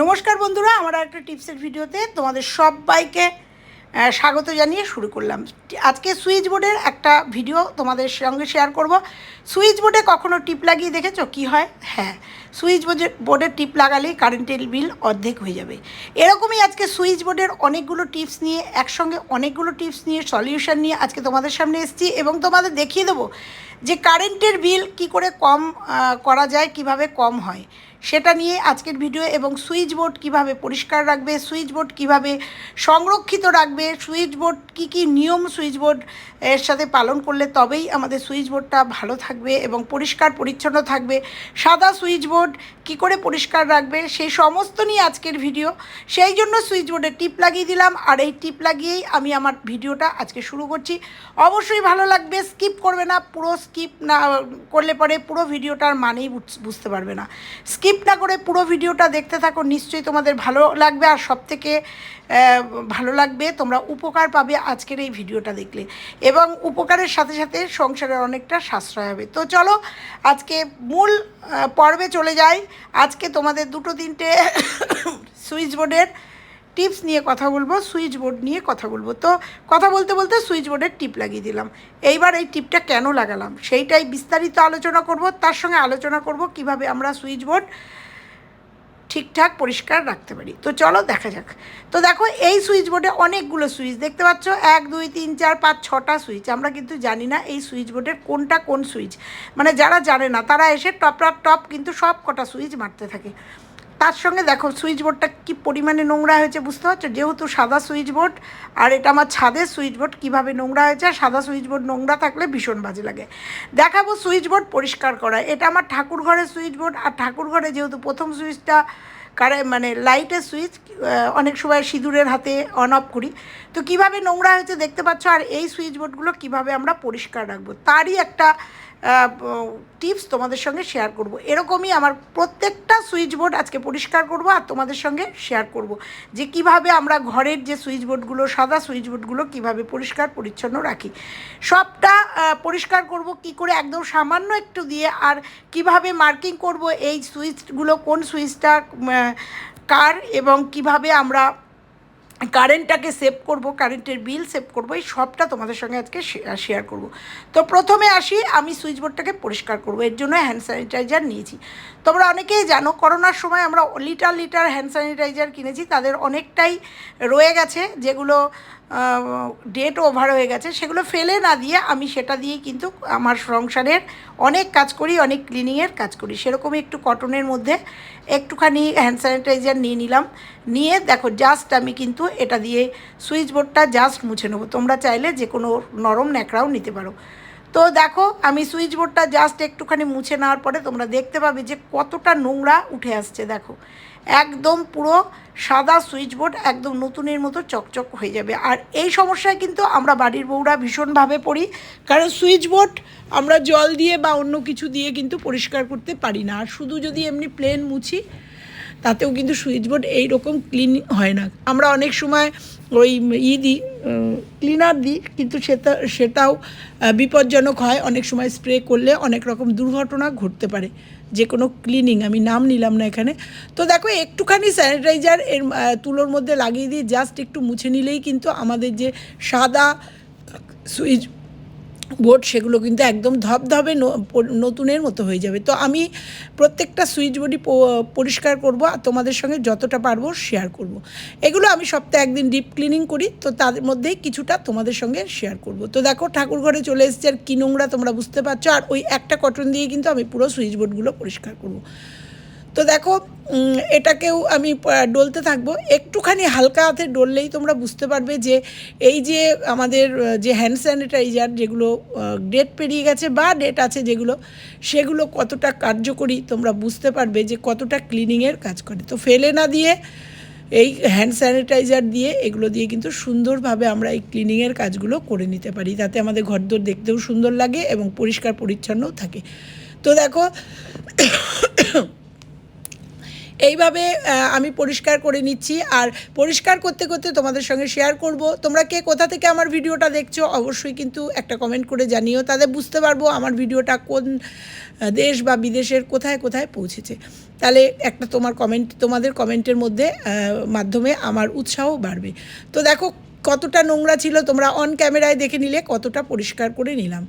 নমস্কার বন্ধুরা, আমার একটা টিপসের ভিডিওতে তোমাদের সবাইকে স্বাগত জানিয়ে শুরু করলাম। আজকে সুইচ বোর্ডের একটা ভিডিও তোমাদের সঙ্গে শেয়ার করব। সুইচ বোর্ডে কখনো টিপ লাগিয়ে দেখেছ? কি হয়? হ্যাঁ সুইচ বোর্ডে বোর্ডের টিপ লাগালেই কারেন্টের বিল অর্ধেক হয়ে যাবে। এরকমই আজকে সুইচ বোর্ডের অনেকগুলো টিপস নিয়ে, একসঙ্গে অনেকগুলো টিপস নিয়ে, সলিউশন নিয়ে আজকে তোমাদের সামনে এসেছি এবং তোমাদের দেখিয়ে দেবো যে কারেন্টের বিল কি করে কম করা যায়, কীভাবে কম হয়। সেটা নিয়ে আজকের ভিডিও এবং সুইচ বোর্ড কীভাবে পরিষ্কার রাখবে, সুইচ বোর্ড কীভাবে সংরক্ষিত রাখবে, সুইচ বোর্ড কী কী নিয়ম সুইচ বোর্ড এর সাথে পালন করলে তবেই আমাদের সুইচ বোর্ডটা ভালো থাকবে এবং পরিষ্কার পরিচ্ছন্ন থাকবে। সাদা সুইচ বোর্ড কী করে পরিষ্কার রাখবে সেই সমস্ত নিয়ে আজকের ভিডিও। সেই জন্য সুইচ বোর্ডে টিপ লাগিয়ে দিলাম আর এই টিপ লাগিয়েই আমি আমার ভিডিওটা আজকে শুরু করছি। অবশ্যই ভালো লাগবে, স্কিপ করবে না, পুরো স্কিপ না করলে পরে পুরো ভিডিওটার মানেই বুঝ- বুঝতে পারবে না। স্কিপ না করে পুরো ভিডিওটা দেখতে থাকো, নিশ্চয়ই তোমাদের ভালো লাগবে আর সব থেকে ভালো লাগবে, তোমরা উপকার পাবে আজকের এই ভিডিওটা দেখলে। এবং উপকারের সাথে সাথে সংসারের অনেকটা সাশ্রয় হবে। তো চলো, আজকে মূল পর্বে চলে যাই। আজকে তোমাদের দুটো তিনটে সুইচ বোর্ডের টিপস নিয়ে কথা বলব, সুইচ বোর্ড নিয়ে কথা বলব। তো কথা বলতে বলতে সুইচ বোর্ডের টিপ লাগিয়ে দিলাম। এইবার এই টিপটা কেন লাগালাম? সেইটাই বিস্তারিত আলোচনা করব, তার সঙ্গে আলোচনা করব কীভাবে আমরা সুইচ বোর্ড ঠিকঠাক, পরিষ্কার রাখতে পারি। তো চলো দেখা যাক। তো দেখো, এই সুইচ বোর্ডে অনেকগুলো সুইচ দেখতে পাচ্ছ? এক, দুই, তিন, চার, পাঁচ, ছটা সুইচ। আমরা কিন্তু জানি না এই সুইচ বোর্ডের কোনটা কোন সুইচ। মানে যারা জানে না, তারা এসে টপ টপ টপ কিন্তু সব কটা সুইচ মারতে থাকে। তার সঙ্গে দেখো সুইচ বোর্ডটা কী পরিমাণে নোংরা হয়েছে বুঝতে পারছ? যেহেতু সাদা সুইচ বোর্ড, আর এটা আমার ছাদের সুইচ বোর্ড, কীভাবে নোংরা হয়েছে আর সাদা সুইচ বোর্ড নোংরা থাকলে ভীষণ বাজে লাগে। দেখাবো সুইচ বোর্ড পরিষ্কার করা। এটা আমার ঠাকুর ঘরের সুইচ বোর্ড, আর ঠাকুর ঘরে যেহেতু প্রথম সুইচটা কারে মানে লাইটের সুইচ অনেক সময় সিঁদুরের হাতে অন অফ করি। তো কীভাবে নোংরা হয়েছে দেখতে পাচ্ছ? আর এই সুইচ বোর্ডগুলো কীভাবে আমরা পরিষ্কার রাখব? তারই একটা টিপস তোমাদের সঙ্গে শেয়ার করব। এরকমই আমার প্রত্যেকটা সুইচ বোর্ড আজকে পরিষ্কার করব আর তোমাদের সঙ্গে শেয়ার করব। যে কীভাবে আমরা ঘরের যে সুইচ বোর্ডগুলো সাদা সুইচ বোর্ডগুলো কীভাবে পরিষ্কার, পরিচ্ছন্ন রাখি। সবটা পরিষ্কার করব কি করে একদম সামান্য একটু দিয়ে আর কীভাবে মার্কিং করব এই সুইচগুলো কোন সুইচটা কার এবং কীভাবে আমরা কারেন্টটাকে সেভ করব, কারেন্টের বিল সেভ করব, এই সবটা তোমাদের সঙ্গে আজকে শেয়ার করব। তো প্রথমে আসি, আমি সুইচ বোর্ডটাকে পরিষ্কার করব, এর জন্য হ্যান্ড স্যানিটাইজার নিয়েছি। তোমরা অনেকেই জানো, করোনার সময় আমরা লিটার লিটার হ্যান্ড স্যানিটাইজার কিনেছি, তাদের অনেকটাই রয়ে গেছে, যেগুলো ডেট ওভার হয়ে গেছে, সেগুলো ফেলে না দিয়ে আমি সেটা দিয়েই কিন্তু আমার সংসারের অনেক কাজ করি, অনেক ক্লিনিংয়ের কাজ করি। সেরকমই একটু কটনের মধ্যে একটুখানি হ্যান্ড স্যানিটাইজার নিয়ে নিলাম। নিয়ে দেখো জাস্ট আমি কিন্তু এটা দিয়ে সুইচ বোর্ডটা জাস্ট মুছে নেব। তোমরা চাইলে যে কোনো নরম ন্যাকড়াও নিতে পারো। তো দেখো, আমি সুইচ বোর্ডটা জাস্ট একটুখানি মুছে নেওয়ার পরে তোমরা দেখতে পাবে যে কতটা নোংরা উঠে আসছে, দেখো। একদম পুরো সাদা সুইচ বোর্ড একদম নতুনের মতো চকচক হয়ে যাবে। আর এই সমস্যায় কিন্তু আমরা বাড়ির বউরা ভীষণভাবে পড়ি, কারণ সুইচ বোর্ড আমরা জল দিয়ে বা অন্য কিছু দিয়ে কিন্তু পরিষ্কার করতে পারি না। আর শুধু যদি এমনি প্লেন মুছি, তাতেও কিন্তু সুইচ বোর্ড এইরকম ক্লিন হয় না। আমরা অনেক সময় ওই ই দিই ক্লিনার দিই, কিন্তু সেটা, সেটাও বিপজ্জনক হয়। অনেক সময় স্প্রে করলে অনেক রকম দুর্ঘটনা ঘটতে পারে। যে কোনো ক্লিনিং আমি নাম নিলাম না এখানে। তো দেখো, একটুখানি স্যানিটাইজার এর তুলোর মধ্যে লাগিয়ে দিয়ে জাস্ট একটু মুছে নিলেই কিন্তু আমাদের যে সাদা সুইচ বোর্ড, সেগুলো কিন্তু একদম ধবধবে নতুনের মতো হয়ে যাবে তো আমি প্রত্যেকটা সুইচ বোর্ডই পরিষ্কার করব আর তোমাদের সঙ্গে যতটা পারব শেয়ার করব। এগুলো আমি সপ্তাহে একদিন ডিপ ক্লিনিং করি, তো তার মধ্যেই কিছুটা তোমাদের সঙ্গে শেয়ার করব তো দেখো, ঠাকুর ঘরে চলে এসেছে আর কী নোংরা তোমরা বুঝতে পারছ আর ওই একটা কটন দিয়ে কিন্তু আমি পুরো সুইচ বোর্ডগুলো পরিষ্কার করব। তো দেখো এটাকেও আমি ডলতে থাকব। একটুখানি হালকা হাতে ডললেই তোমরা বুঝতে পারবে যে এই যে আমাদের যে হ্যান্ড স্যানিটাইজার যেগুলো ডেট পেরিয়ে গেছে বা ডেট আছে যেগুলো, সেগুলো কতটা কার্যকরী তোমরা বুঝতে পারবে যে কতটা ক্লিনিংয়ের কাজ করে। তো ফেলে না দিয়ে এই হ্যান্ড স্যানিটাইজার দিয়ে এগুলো দিয়ে কিন্তু সুন্দরভাবে আমরা এই ক্লিনিংয়ের কাজগুলো করে নিতে পারি তাতে আমাদের ঘরদোর দেখতেও সুন্দর লাগে এবং পরিষ্কার পরিচ্ছন্নও থাকে। তো দেখো এইভাবে আমি পরিষ্কার করে নিচ্ছি। আর পরিষ্কার করতে করতে তোমাদের সঙ্গে শেয়ার করব। তোমরা কে কোথা থেকে আমার ভিডিওটা দেখছ, অবশ্যই কিন্তু একটা কমেন্ট করে জানিও। তাদের বুঝতে পারব আমার ভিডিওটা কোন দেশ বা বিদেশের কোথায় কোথায় পৌঁছেছে। তাহলে একটা তোমার কমেন্ট তোমাদের কমেন্টের মধ্যে মাধ্যমে আমার উৎসাহ বাড়বে। তো দেখো, কতটা নোংরা ছিল, তোমরা অন ক্যামেরায় দেখে নিলে, কতটা পরিষ্কার করে নিলাম।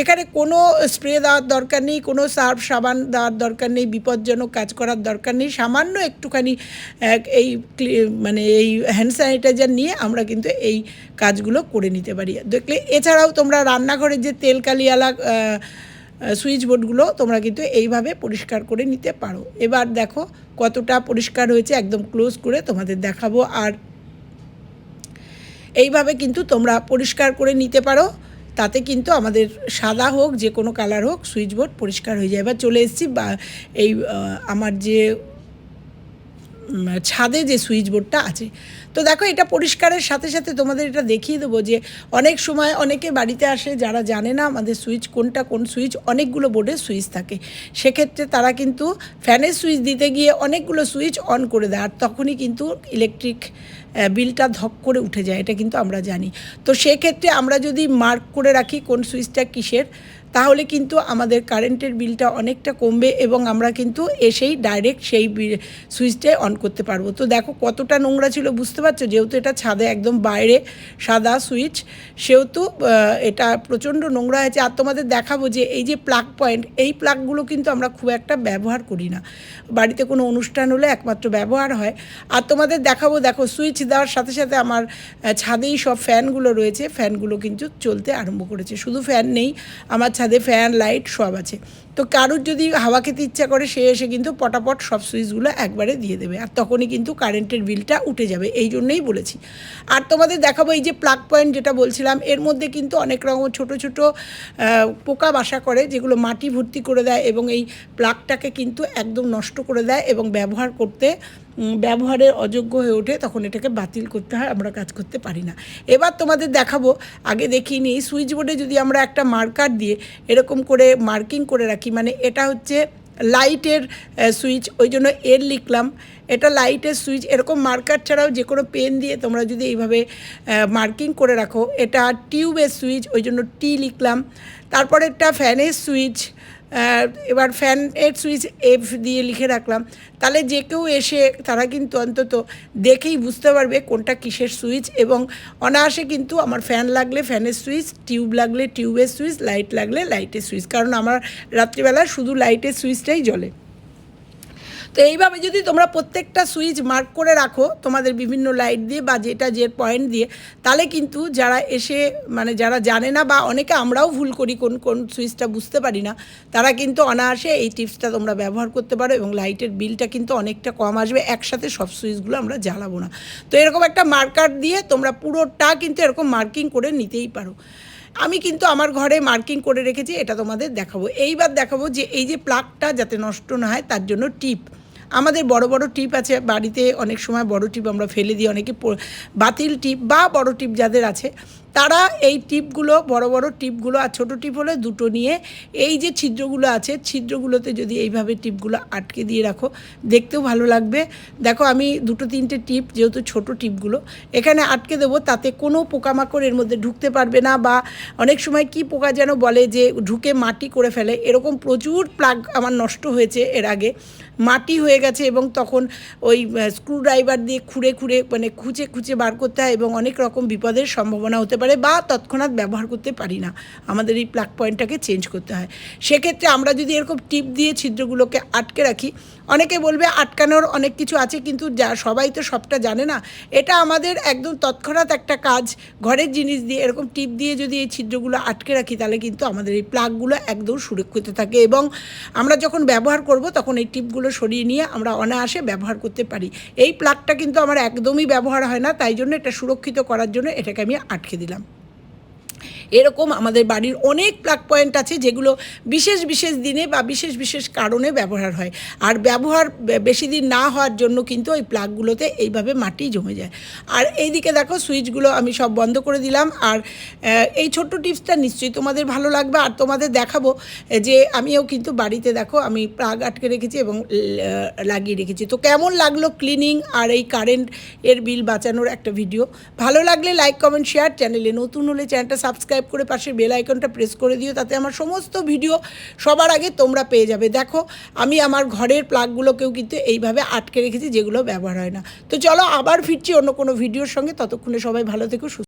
এখানে কোনো স্প্রে দেওয়ার দরকার নেই, কোনো সার্ফ সাবান দেওয়ার দরকার নেই, বিপজ্জনক কাজ করার দরকার নেই। সামান্য একটুখানি এই মানে এই হ্যান্ড স্যানিটাইজার নিয়ে আমরা কিন্তু এই কাজগুলো করে নিতে পারি। দেখলে, এছাড়াও তোমরা রান্নাঘরের যে তেল কালিয়ালা সুইচ বোর্ডগুলো তোমরা কিন্তু এইভাবে পরিষ্কার করে নিতে পারো। এবার দেখো কতটা পরিষ্কার হয়েছে, একদম ক্লোজ করে তোমাদের দেখাবো। আর এইভাবে কিন্তু তোমরা পরিষ্কার করে নিতে পারো। তাতে কিন্তু আমাদের সাদা হোক, যে কোনো কালার হোক, সুইচ বোর্ড পরিষ্কার হয়ে যায়। এবার চলে এসেছি বা এই আমার যে ছাদে যে সুইচ বোর্ডটা আছে। তো দেখো, এটা পরিষ্কারের সাথে সাথে তোমাদের এটা দেখিয়ে দেবো যে অনেক সময় অনেকে বাড়িতে আসে, যারা জানে না আমাদের সুইচ কোনটা কোন সুইচ, অনেকগুলো বোর্ডের সুইচ থাকে। সেক্ষেত্রে তারা কিন্তু ফ্যানের সুইচ দিতে গিয়ে অনেকগুলো সুইচ অন করে দেয়, আর তখনই কিন্তু ইলেকট্রিক বিলটা ধক করে উঠে যায়, এটা কিন্তু আমরা জানি। তো সেক্ষেত্রে আমরা যদি মার্ক করে রাখি কোন সুইচটা কিসের তাহলে কিন্তু আমাদের কারেন্টের বিলটা অনেকটা কমবে এবং আমরা কিন্তু এসেই ডাইরেক্ট সেই সুইচটাই অন করতে পারব। তো দেখো কতটা নোংরা ছিল, বুঝতে পারছ? যেহেতু এটা ছাদে একদম বাইরে সাদা সুইচ, সেহেতু এটা প্রচণ্ড নোংরা হয়েছে। আর তোমাদের দেখাবো যে এই যে প্লাগ পয়েন্ট, এই প্লাগগুলো কিন্তু আমরা খুব একটা ব্যবহার করি না। বাড়িতে কোনো অনুষ্ঠান হলে একমাত্র ব্যবহার হয়। আর তোমাদের দেখাবো, দেখো সুইচ দেওয়ার সাথে সাথে আমার ছাদেই সব ফ্যানগুলো রয়েছে। ফ্যানগুলো কিন্তু চলতে আরম্ভ করেছে। শুধু ফ্যান নেই, আমার ছাদে ফ্যান, লাইট সব আছে। তো কারোর যদি হাওয়া খেতে ইচ্ছা করে, সে এসে কিন্তু পটাপট সব সুইচগুলো একবারে দিয়ে দেবে। আর তখনই কিন্তু কারেন্টের বিলটা উঠে যাবে, এই জন্যই বলেছি। আর তোমাদের দেখাবো এই যে প্লাগ পয়েন্ট যেটা বলছিলাম, এর মধ্যে কিন্তু অনেক রকম ছোট ছোট পোকা বাসা করে, যেগুলো মাটি ভর্তি করে দেয় এবং এই প্লাগটাকে কিন্তু একদম নষ্ট করে দেয় এবং ব্যবহার করতে ব্যবহারের অযোগ্য হয়ে ওঠে, তখন এটাকে বাতিল করতে হয়, আমরা কাজ করতে পারি না। এবার তোমাদের দেখাবো, আগে দেখিয়ে নিই সুইচ বোর্ডে যদি আমরা একটা মার্কার দিয়ে এরকম করে মার্কিং করে রাখি মানে এটা হচ্ছে লাইটের সুইচ ওই জন্য এর লিখলাম। এটা লাইটের সুইচ এরকম মার্কার ছাড়াও যে কোনো পেন দিয়ে তোমরা যদি এইভাবে মার্কিং করে রাখো, এটা টিউবের সুইচ ওই জন্য টি লিখলাম। তারপরে একটা ফ্যানের সুইচ এবার ফ্যান এর সুইচ এফ দিয়ে লিখে রাখলাম। তাহলে যে কেউ এসে, তারা কিন্তু অন্তত দেখেই বুঝতে পারবে কোনটা কিসের সুইচ এবং অনায়াসে কিন্তু আমার ফ্যান লাগলে ফ্যানের সুইচ টিউব লাগলে টিউবের সুইচ লাইট লাগলে লাইটের সুইচ কারণ আমার রাত্রিবেলা শুধু লাইটের সুইচটাই জ্বলে। তো এইভাবে যদি তোমরা প্রত্যেকটা সুইচ মার্ক করে রাখো, তোমাদের বিভিন্ন লাইট দিয়ে বা যেটা যে পয়েন্ট দিয়ে, তাহলে কিন্তু যারা এসে মানে যারা জানে না বা অনেকে আমরাও ভুল করি কোন কোন সুইচটা বুঝতে পারি না, তারা কিন্তু অনায়াসে এই টিপসটা তোমরা ব্যবহার করতে পারো এবং লাইটের বিলটা কিন্তু অনেকটা কম আসবে। একসাথে সব সুইচগুলো আমরা জ্বালাবো না। তো এরকম একটা মার্কার দিয়ে তোমরা পুরোটা কিন্তু এরকম মার্কিং করে নিতেই পারো। আমি কিন্তু আমার ঘরে মার্কিং করে রেখেছি, এটা তোমাদের দেখাবো। এইবার দেখাবো যে এই যে প্লাগটা যাতে নষ্ট না হয়, তার জন্য টিপ। আমাদের বড় বড় টিপ আছে, বাড়িতে অনেক সময় বড় টিপ আমরা ফেলে দিই, অনেকে বাতিল টিপ বা বড় টিপ যাদের আছে। তারা এই টিপগুলো, বড় বড় টিপগুলো আর ছোটো টিপ হলে দুটো নিয়ে এই যে ছিদ্রগুলো আছে, ছিদ্রগুলোতে যদি এইভাবে টিপগুলো আটকে দিয়ে রাখো, দেখতেও ভালো লাগবে। দেখো আমি দুটো তিনটে টিপ, যেহেতু ছোট টিপগুলো, এখানে আটকে দেবো তাতে কোনো পোকামাকড় এর মধ্যে ঢুকতে পারবে না বা অনেক সময় কি পোকা যেন বলে যে ঢুকে মাটি করে ফেলে, এরকম প্রচুর প্লাগ আমার নষ্ট হয়েছে এর আগে। মাটি হয়ে গেছে এবং তখন ওই স্ক্রুড্রাইভার দিয়ে খুঁড়ে খুঁড়ে মানে খুঁচে খুঁচে বার করতে হয় এবং অনেক রকম বিপদের সম্ভাবনা হতে পারে। বা তৎক্ষণাৎ ব্যবহার করতে পারি না। আমাদের এই প্লাগ পয়েন্টটাকে চেঞ্জ করতে হয়। সেক্ষেত্রে আমরা যদি এরকম টিপ দিয়ে ছিদ্রগুলোকে আটকে রাখি, অনেকে বলবে আটকানোর অনেক কিছু আছে কিন্তু যা সবাই তো সবটা জানে না। এটা আমাদের একদম তৎক্ষণাৎ একটা কাজ। ঘরের জিনিস দিয়ে এরকম টিপ দিয়ে যদি এই ছিদ্রগুলো আটকে রাখি তাহলে কিন্তু আমাদের এই প্লাগগুলো একদম সুরক্ষিত থাকে এবং আমরা যখন ব্যবহার করব তখন এই টিপগুলো সরিয়ে নিয়ে আমরা অনায়াসে ব্যবহার করতে পারি। এই প্লাগটা কিন্তু আমার একদমই ব্যবহার হয় না, তাই জন্য এটা সুরক্ষিত করার জন্য এটাকে আমি আটকে দিলাম। এরকম আমাদের বাড়ির অনেক প্লাগ পয়েন্ট আছে যেগুলো বিশেষ বিশেষ দিনে বা বিশেষ বিশেষ কারণে ব্যবহার হয়। আর ব্যবহার বেশি দিন না হওয়ার জন্য কিন্তু ওই প্লাগগুলোতে এইভাবে মাটি জমে যায়। আর এইদিকে দেখো সুইচগুলো আমি সব বন্ধ করে দিলাম। আর এই ছোট্ট টিপসটা নিশ্চয়ই তোমাদের ভালো লাগবে। আর তোমাদের দেখাবো যে আমিও কিন্তু বাড়িতে দেখো আমি প্লাগ আটকে রেখেছি এবং লাগিয়ে রেখেছি। তো কেমন লাগল ক্লিনিং আর এই কারেন্ট এর বিল বাঁচানোর একটা ভিডিও ভালো লাগলে লাইক কমেন্ট শেয়ার চ্যানেলে নতুন হলে চ্যানেলটা সাবস্ক্রাইব সাবস্ক্রাইব করে পাশের বেল আইকনটা প্রেস করে দিও, তাতে আমার সমস্ত ভিডিও সবার আগে তোমরা পেয়ে যাবে। দেখো, আমি আমার ঘরের প্লাগগুলোকেও কিন্তু এইভাবে আটকে রেখেছি, যেগুলো ব্যবহার হয় না। তো চলো আবার ফিরছি অন্য কোনো ভিডিওর সঙ্গে, ততক্ষণে সবাই ভালো থেকো, সুস্থ